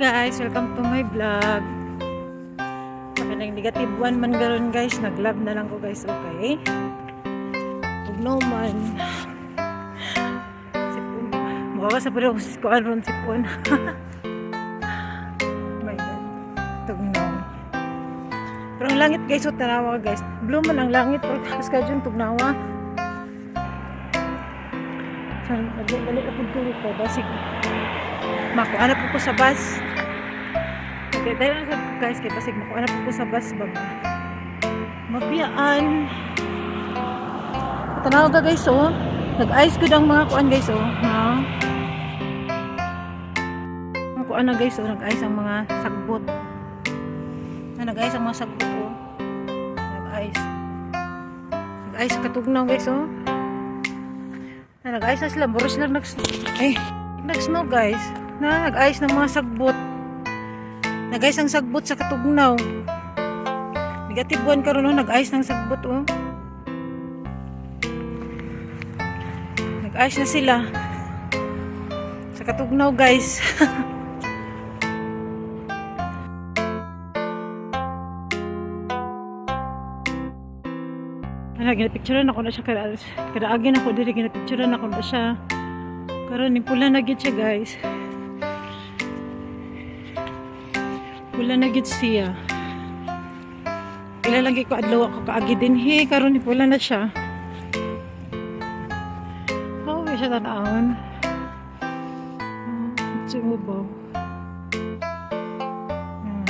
guys, welcome to my vlog. Kami ng negative one man garon guys, nag-love na lang ko guys, okay? Huwag no man. Sipon. Mukha ka sa pala kung ano ron sipon. oh my god. Tugnaw. Pero ang langit guys, o tanawa ka guys. Blue man ang langit, pero tapos ka dyan, tugnawa. Saan, balik ako dito ko, basig. Makuha na po ko sa bus. Okay, dahil lang sa guys, kay basig makuha na po ko sa bus bag. Mabiyaan. Tanaw ka guys, oh. Nag-ice ko ang mga kuan guys, oh. Ha? Mga kuan na guys, oh. Nag-ice ang mga sagbot. Na nag-ice ang mga sagbot, oh. Nag-ice. Nag-ice katugnaw guys, oh. Na nag-ice na sila. Boros na nag... Eh, nag-snow guys. Na nag-ice ng mga sagbot. Nag-ice ang sagbot sa katugnaw. Negative one karon no, nag-ice ng sagbot oh. Nag-ice na sila. Sa katugnaw guys. Ano, ginapicturean ako na siya kada, kada agin ako diri ginapicturean ako na siya. Karon ni pula na gid siya guys. Pula na gid siya. Ila lagi ko adlaw ako kaagi din he karon ni pula na siya. Oh, siya tanawon. Hmm, Sumubaw. Hmm.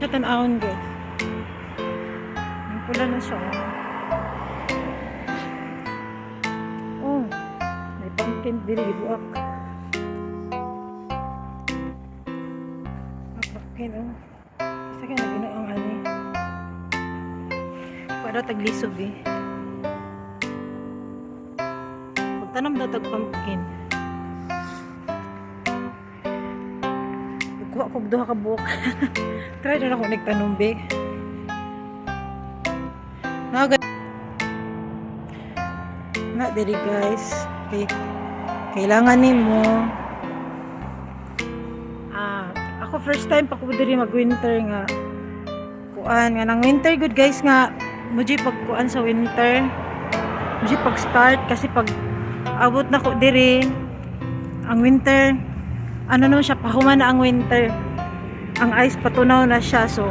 Siya tanawon guys. May pula na siya. Oh, may pumpkin diri gibuak. Pumpkin oh. Sa kaya na ginoong ani. Para taglisod eh. Magtanam daw tag pumpkin. Kuha ko duha ka buok. Try na ako nagtanom be. Naga na diri guys kay kailangan nimo ako first time pa diri mag winter nga kuan nga nang winter good guys nga muji pag kuan sa winter. Muji pag start kasi pag abot na ko diri ang winter ano naman siya pahuman na ang winter. Ang ice patunaw na siya so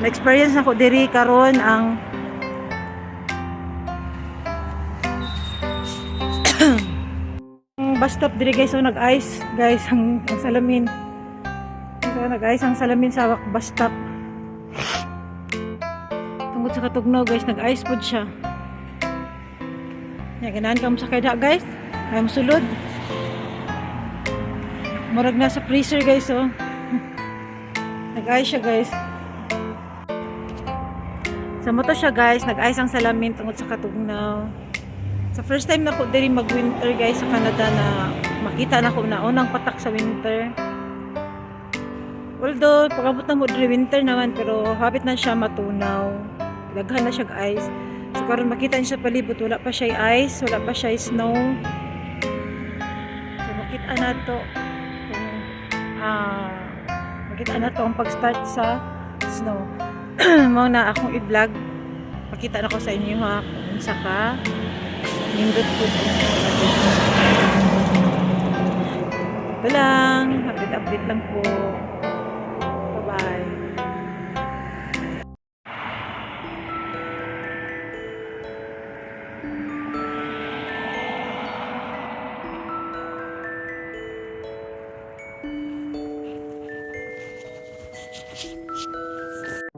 na experience na ko diri karon ang bus stop diri guys, so nag-ice guys ang, ang salamin. So nag-ice ang salamin sa bus stop. Tungkol sa katugnaw guys, nag-ice pod siya. Ya ganahan ka sa kayda guys. Ay mo sulod. Murag na sa freezer guys oh. nag-ice siya guys. Sa moto siya guys, nag-ice ang salamin tungkol sa katugnaw. Sa first time na ko diri mag-winter guys sa Canada na makita na ko na unang patak sa winter. Although pagabot na mo diri winter naman pero habit na siya matunaw. Daghan na siya ice. So karon makita niyo sa palibot wala pa siya ice, wala pa siya snow. So makita na to kung ah makita na to ang pag-start sa snow. Mao na akong i-vlog. Pakita na ko sa inyo ha kung sa ka Nindot po. Ito lang. Update-update lang po. Bye-bye.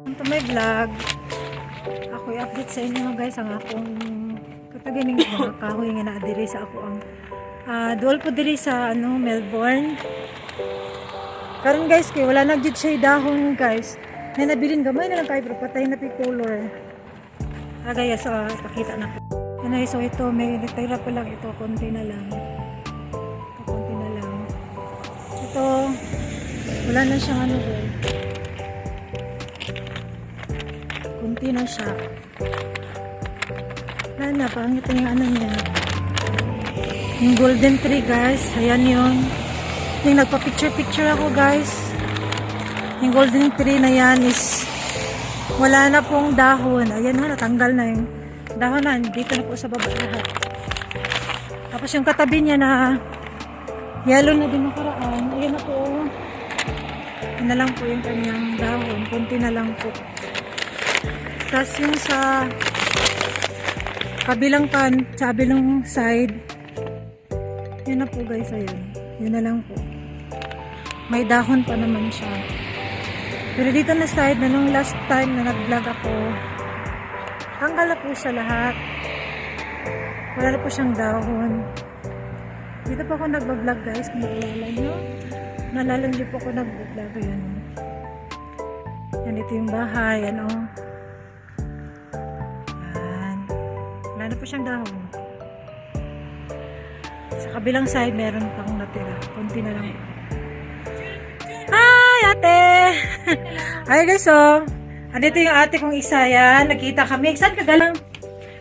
Ito may vlog. Ako i-update sa inyo guys ang akong katagining mga kahoy nga naa diri sa ako ang ah dual po diri sa ano Melbourne. Karon guys kay wala na gyud siya dahon guys. Na nabilin gamay na lang kay pero patay na pi color. Agaya sa pakita na ko. Ano so ito may tira pa lang ito konti na lang. Ito konti na lang. Ito wala na siyang ano guys. Kunti na siya. Wala na, pangit yung ano niya. Yung golden tree guys. Ayan yun. Yung nagpa-picture-picture ako guys. Yung golden tree na yan is wala na pong dahon. Ayan ha, natanggal na yung dahon na. Dito na po sa baba lahat. Tapos yung katabi niya na yellow na din nakaraan. Ayan na po. Yun na lang po yung kanyang dahon. Kunti na lang po. Tapos yung sa kabilang kan, sa kabilang side, yun na po guys, ayun. Yun na lang po. May dahon pa naman siya. Pero dito na side, na nung last time na nag-vlog ako, tanggal na po siya lahat. Wala na po siyang dahon. Dito po ako nag-vlog guys, kung naalala nyo. Naalala nyo po ako nag-vlog. Ayan. Yan, ito yung bahay. Ano. Na po siyang dahon. Sa kabilang side, meron pang natira. Kunti na lang. Hi, ate! Hi, guys, oh. Andito yung ate kong isa, yan. Nakita kami. Saan ka galang?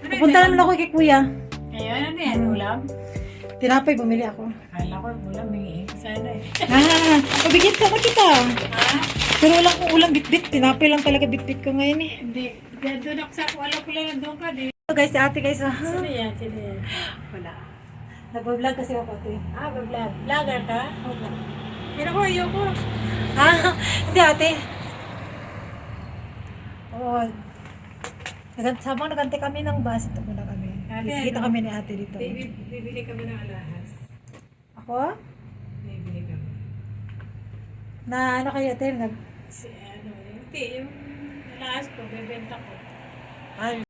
Pupunta naman ako kay kuya. Ayun, ano yan? Ulam? Tinapay, bumili ako. Akala ko ulam, may sana eh. Ah, pabigyan ka kita. Ha? Pero wala akong ulam bitbit. Tinapay lang talaga bitbit ko ngayon eh. Hindi. Doon ako sa wala ko lang nandun ka. Di. So guys, si ate guys, ah. Sino yan? Sino yan? Wala. Nag-vlog kasi ako ate. Ah, vlog. Vlogger ka? Opo. Pero ko, ayoko. Ah, hindi ate. Oo. Nagant sabang nagante kami ng bus, ito muna kami. Ate, Kita ano? kami ni ate dito. Bibi- Bibili kami ng alahas. Ako? Bibili kami. Na ano kayo ate? Nag, Si ano, yung, ti- yung alahas ko, bebenta ko. ay,